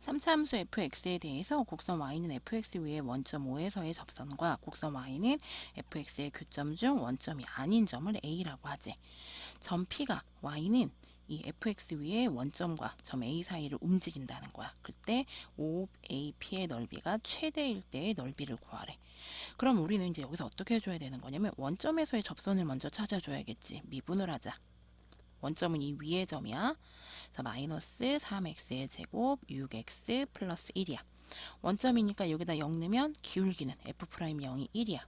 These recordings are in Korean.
3차 함수 fx에 대해서 곡선 y는 fx 위의 원점 O에서의 접선과 곡선 y는 fx의 교점 중 원점이 아닌 점을 a라고 하지. 점 p가 y는 이 fx 위의 원점과 점 a 사이를 움직인다는 거야. 그때 OAP의 넓이가 최대일 때의 넓이를 구하래. 그럼 우리는 이제 여기서 어떻게 해줘야 되는 거냐면 원점에서의 접선을 먼저 찾아줘야겠지. 미분을 하자. 원점은 이 위의 점이야. 그래서 마이너스 3x의 제곱 6x 플러스 1이야. 원점이니까 여기다 0 넣으면 기울기는 f'0이 1이야.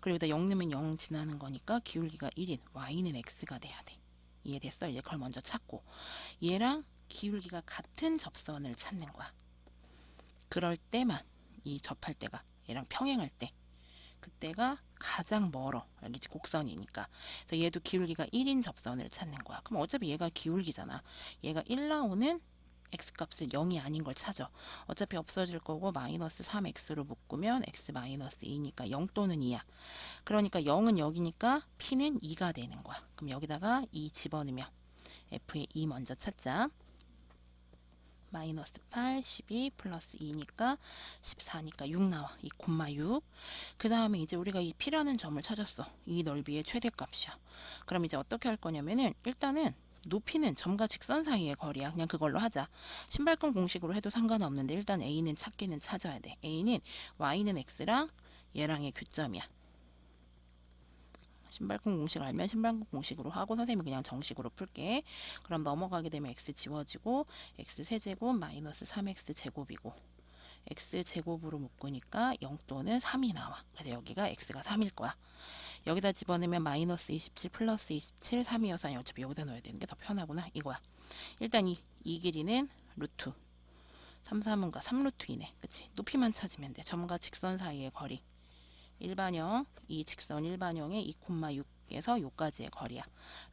그리고 여기다 0 넣으면 0 지나는 거니까 기울기가 1인 y는 x가 돼야 돼. 이해됐어? 이제 그걸 먼저 찾고 얘랑 기울기가 같은 접선을 찾는 거야. 그럴 때만 이 접할 때가 얘랑 평행할 때 그때가 가장 멀어. 여기 곡선이니까. 그래서 얘도 기울기가 1인 접선을 찾는 거야. 그럼 어차피 얘가 기울기잖아. 얘가 1 나오는 x값을 0이 아닌 걸 찾아. 어차피 없어질 거고 마이너스 3x로 묶으면 x 마이너스 2니까 0 또는 2야. 그러니까 0은 여기니까 p는 2가 되는 거야. 그럼 여기다가 2 집어넣으면 f의 2 먼저 찾자. 마이너스 8, 12 플러스 2니까 14니까 6 나와. 이 콤마 6. 그 다음에 이제 우리가 이 P라는 점을 찾았어. 이 넓이의 최대값이야. 그럼 이제 어떻게 할 거냐면은 일단은 높이는 점과 직선 사이의 거리야. 그냥 그걸로 하자. 신발끈 공식으로 해도 상관없는데 일단 A는 찾기는 찾아야 돼. A는 Y는 X랑 얘랑의 교점이야. 신발끈 공식 알면 신발끈 공식으로 하고 선생님이 그냥 정식으로 풀게. 그럼 넘어가게 되면 x 지워지고 x 세제곱 마이너스 3x 제곱이고 x 제곱으로 묶으니까 0 또는 3이 나와. 그래서 여기가 x가 3일 거야. 여기다 집어넣으면 마이너스 27 플러스 27 3이어서 어차피 여기다 넣어야 되는 게 더 편하구나. 이거야. 일단 이, 이 길이는 루트 3, 3은가 3루트이네. 그치? 높이만 찾으면 돼. 점과 직선 사이의 거리. 일반형, 이 직선 일반형의 2,6에서 요까지의 거리야.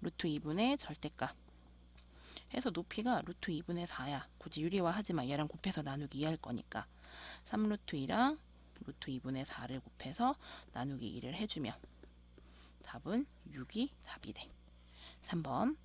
루트 2분의 절대값. 해서 높이가 루트 2분의 4야. 굳이 유리화 하지 마. 얘랑 곱해서 나누기 2할 거니까. 3루트 2랑 루트 2분의 4를 곱해서 나누기 2를 해주면 답은 6이 답이 돼. 3번